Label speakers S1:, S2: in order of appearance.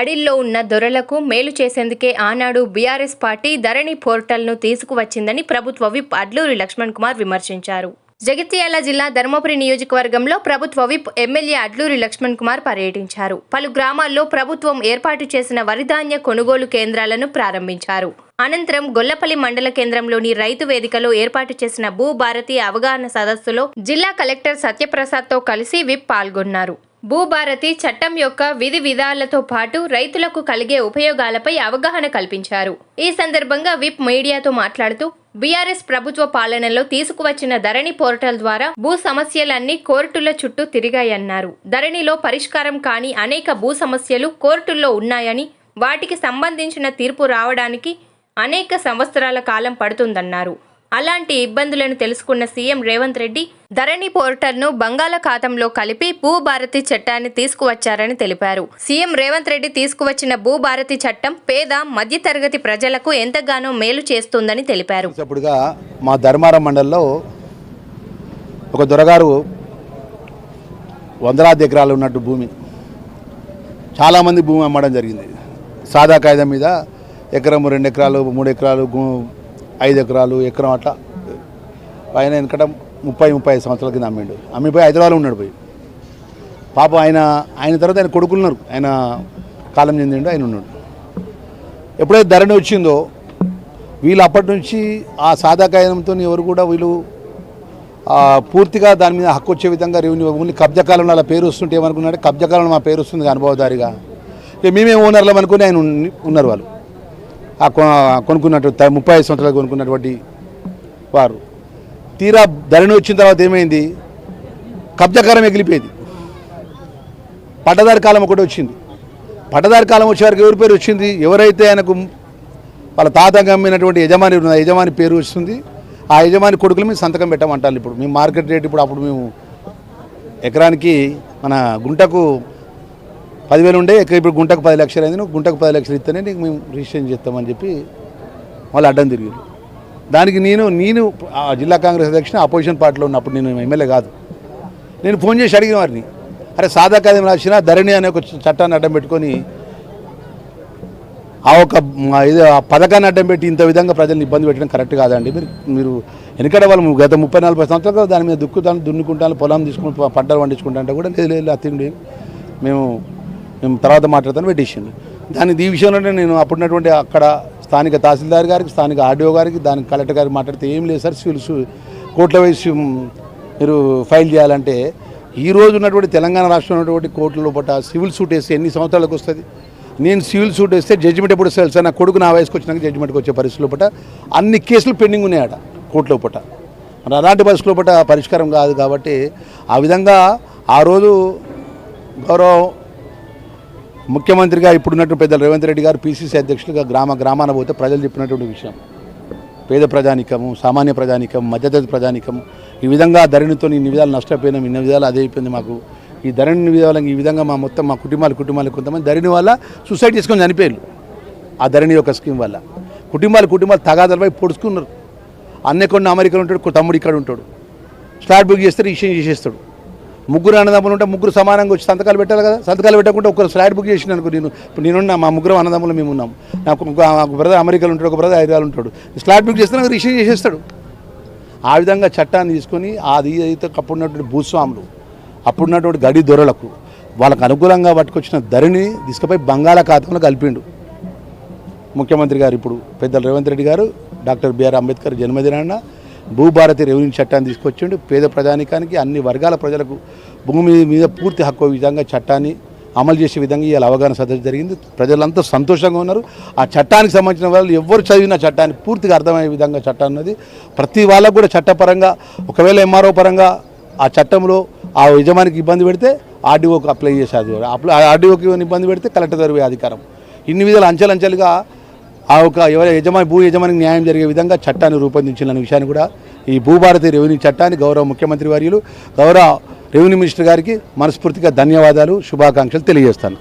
S1: గడిల్లో ఉన్న దొరలకు మేలు చేసేందుకే ఆనాడు బీఆర్ఎస్ పార్టీ ధరణి పోర్టల్ను తీసుకువచ్చిందని ప్రభుత్వ విప్ అడ్లూరి లక్ష్మణ్ కుమార్ విమర్శించారు. జగిత్యాల జిల్లా ధర్మపురి నియోజకవర్గంలో ప్రభుత్వ విప్ ఎమ్మెల్యే అడ్లూరి లక్ష్మణ్ కుమార్ పర్యటించారు. పలు గ్రామాల్లో ప్రభుత్వం ఏర్పాటు చేసిన వరిధాన్య కొనుగోలు కేంద్రాలను ప్రారంభించారు. అనంతరం గొల్లపల్లి మండల కేంద్రంలోని రైతు వేదికలో ఏర్పాటు చేసిన భూభారతి అవగాహన సదస్సులో జిల్లా కలెక్టర్ సత్యప్రసాద్తో కలిసి విప్ పాల్గొన్నారు. భూభారతి చట్టం యొక్క విధి విధాలతో పాటు రైతులకు కలిగే ఉపయోగాలపై అవగాహన కల్పించారు. ఈ సందర్భంగా విప్ మీడియాతో మాట్లాడుతూ బీఆర్ఎస్ ప్రభుత్వ పాలనలో తీసుకువచ్చిన ధరణి పోర్టల్ ద్వారా భూ సమస్యలన్నీ కోర్టుల చుట్టూ తిరిగాయన్నారు. ధరణిలో పరిష్కారం కాని అనేక భూ సమస్యలు కోర్టుల్లో ఉన్నాయని వాటికి సంబంధించిన తీర్పు రావడానికి అనేక సంవత్సరాల కాలం పడుతుందన్నారు. అలాంటి ఇబ్బందులను తెలుసుకున్న సీఎం రేవంత్ రెడ్డి ధరణి పోర్టల్ను బంగాళాఖాతంలో కలిపి భూభారతి చట్టాన్ని తీసుకువచ్చారని తెలిపారు. సీఎం రేవంత్ రెడ్డి తీసుకువచ్చిన భూభారతి చట్టం పేద మధ్యతరగతి ప్రజలకు ఎంతగానో మేలు చేస్తుందని తెలిపారు.
S2: మా ధర్మారం మండలంలో ఒక దొరగారు వందలాది ఎకరాలు ఉన్నట్టు భూమి. చాలామంది భూమి అమ్మడం జరిగింది. సాదా కాగితం మీద ఎకరం రెండు ఎకరాలు మూడు ఎకరాలు ఐదు ఎకరాలు ఎకరం అట్లా. ఆయన వెనకట ముప్పై ముప్పై ఐదు సంవత్సరాల కింద అమ్మిండు. అమ్మిపోయి హైదరాబాద్లో ఉన్నాడు పోయి. పాపం ఆయన ఆయన తర్వాత ఆయన కొడుకులు ఉన్నారు ఆయన కాలం చెందిండు ఆయన ఉన్నాడు. ఎప్పుడైతే ధరణి వచ్చిందో వీళ్ళు అప్పటి నుంచి ఆ సాదా ఎవరు కూడా వీళ్ళు పూర్తిగా దాని మీద హక్కు వచ్చే విధంగా రెవెన్యూ ఓన్లీ కబ్జా కాలంలో అలా పేరు వస్తుంటే ఏమనుకున్నాడు కబ్జా కాలంలో మా పేరు వస్తుంది అనుభవదారిగా ఇక మేమే ఓనర్లం అనుకుని ఆయన ఉన్నారు వాళ్ళు. కొనుక్కున్నట్టు ముప్పై ఐదు సంవత్సరాలు కొనుక్కున్నటువంటి వారు. తీరా ధరణి వచ్చిన తర్వాత ఏమైంది? కబ్జాకారం ఎగిలిపోయింది. పట్టదారి కాలం ఒకటి వచ్చింది. పట్టదారి కాలం వచ్చేవారికి ఎవరి పేరు వచ్చింది? ఎవరైతే ఆయనకు వాళ్ళ తాత అమ్మినటువంటి యజమాని ఉన్న యజమాని పేరు వస్తుంది. ఆ యజమాని కొడుకులు మేము సంతకం పెట్టమంటారు ఇప్పుడు. మేము మార్కెట్ రేట్ ఇప్పుడు అప్పుడు మేము ఎకరానికి మన గుంటకు పదివేలు ఉండే ఇప్పుడు గుంటకు పది లక్షలు అయింది నువ్వు గుంటకు పది లక్షలు ఇస్తేనే నీకు మేము రిజిస్ట్రేషన్ చేస్తామని చెప్పి వాళ్ళు అడ్డం తిరిగారు. దానికి నేను నేను ఆ జిల్లా కాంగ్రెస్ అధ్యక్షుని అపోజిషన్ పార్టీలో ఉన్నప్పుడు నేను ఎమ్మెల్యే కాదు. నేను ఫోన్ చేసి అడిగిన వారిని అరే సాదా కాదేం రాసిన ధరణి అనే ఒక చట్టాన్ని అడ్డం పెట్టుకొని ఆ ఒక ఇది ఆ పథకాన్ని అడ్డం పెట్టి ఇంత విధంగా ప్రజల్ని ఇబ్బంది పెట్టడం కరెక్ట్ కాదండి మీరు మీరు వెనకడ వాళ్ళు గత ముప్పై నలభై సంవత్సరాలు దాని మీద దుక్కుతాను దున్నుకుంటాను పొలం తీసుకుని పంటలు పండించుకుంటా అంటే కూడా లేదు లేదు అతిండి మేము మేము తర్వాత మాట్లాడతాను పెట్టేసిండు దాని ఈ విషయంలోనే నేను అప్పుడున్నటువంటి అక్కడ స్థానిక తహసీల్దార్ గారికి స్థానిక ఆర్డీఓ గారికి దానికి కలెక్టర్ గారికి మాట్లాడితే ఏం లేదు సార్. సివిల్ సు- కోర్టుల వేసి మీరు ఫైల్ చేయాలంటే ఈ రోజు ఉన్నటువంటి తెలంగాణ రాష్ట్రంలో ఉన్నటువంటి కోర్టుల లోపల సివిల్ సూట్ వేస్తే ఎన్ని సంవత్సరాలకు వస్తుంది? నేను సివిల్ సూట్ వేస్తే జడ్జిమెంట్ ఎప్పుడు వస్తుంది సార్ నా కొడుకు నా వయసుకు వచ్చినాక జడ్జిమెంట్కి వచ్చే పరిస్థితి లోపల అన్ని కేసులు పెండింగ్ ఉన్నాయట కోర్టు లోపల. మరి అలాంటి పరిస్థితి లోపల పరిష్కారం కాదు కాబట్టి ఆ విధంగా ఆ రోజు గౌరవ ముఖ్యమంత్రిగా ఇప్పుడున్నటువంటి పెద్ద రేవంత్ రెడ్డి గారు పీసీసీ అధ్యక్షులుగా గ్రామ గ్రామాన పోతే ప్రజలు చెప్పినటువంటి విషయం. పేద ప్రజానికము సామాన్య ప్రజానికం మధ్యతరగతి ప్రజానికం ఈ విధంగా ధరణితో ఇన్ని విధాలు నష్టపోయినాం ఇన్ని విధాలు అదే అయిపోయింది మాకు. ఈ ధరణి విధాలు ఈ విధంగా మా మొత్తం మా కుటుంబాలు కుటుంబాలు కొంతమంది ధరణి వల్ల సూసైడ్ చేసుకొని చనిపోయారు. ఆ ధరణి యొక్క స్కీమ్ వల్ల. కుటుంబాలు కుటుంబాలు తగాదలపై పొడుచుకున్నారు. అన్నే కొన్ని అమెరికాలో ఉంటాడు తమ్ముడు ఇక్కడ ఉంటాడు. స్లాట్ బుక్ చేస్తారు రిజిస్ట్రేషన్ చేసేస్తాడు. ముగ్గురు అన్నదమ్ములు ఉంటే ముగ్గురు సమానంగా వచ్చి సంతకాలు పెట్టాలి కదా? సంతకాలు పెట్టకుండా ఒకరు ఫ్లాట్ బుక్ చేసిన అనుకో నేను. ఇప్పుడు నేనున్నా మా ముగ్గురు అన్నదమ్ములు మేము ఉన్నాం. నాకు ఒక బ్రదర్ అమెరికాలో ఉంటాడు ఒక బ్రదర్ హైదరాబాద్ ఉంటాడు. ఫ్లాట్ బుక్ చేస్తే నాకు రిసీవ్ చేసేస్తాడు. ఆ విధంగా చట్టాన్ని తీసుకొని అది అయితే అప్పుడున్నటువంటి భూస్వాములు అప్పుడున్నటువంటి గడి దొరలకు వాళ్ళకు అనుకూలంగా పట్టుకొచ్చిన ధరిని తీసుకుపోయి బంగాళాఖాతంలో కలిపిండు. ముఖ్యమంత్రి గారు ఇప్పుడు పెద్దలు రేవంత్ రెడ్డి గారు డాక్టర్ బిఆర్ అంబేద్కర్ జన్మదినాన్న భూభారతి రెవెన్యూ చట్టాన్ని తీసుకొచ్చిండు. పేద ప్రజానికానికి అన్ని వర్గాల ప్రజలకు భూమి మీద పూర్తి హక్కు విధంగా చట్టాన్ని అమలు చేసే విధంగా ఇవాళ అవగాహన సదస్సు జరిగింది. ప్రజలంతా సంతోషంగా ఉన్నారు. ఆ చట్టానికి సంబంధించిన వాళ్ళు ఎవరు చదివిన చట్టాన్ని పూర్తిగా అర్థమయ్యే విధంగా చట్టం ఉన్నది. ప్రతి వాళ్ళకు కూడా చట్టపరంగా ఒకవేళ ఎంఆర్ఓ పరంగా ఆ చట్టంలో ఆ యజమానికి ఇబ్బంది పెడితే ఆర్డీఓకి అప్లై చేసేది అప్లై ఆర్డీఓకి ఇబ్బంది పెడితే కలెక్టర్ జరిగే అధికారం. ఇన్ని విధాలు అంచెలంచెలుగా ఆ ఒక ఎవరి యజమాని భూ యజమానికి న్యాయం జరిగే విధంగా చట్టాన్ని రూపొందించాలనే విషయాన్ని కూడా ఈ భూభారతి రెవెన్యూ చట్టాన్ని గౌరవ ముఖ్యమంత్రి వర్యులు గౌరవ రెవెన్యూ మినిస్టర్ గారికి మనస్ఫూర్తిగా ధన్యవాదాలు శుభాకాంక్షలు తెలియజేస్తాను.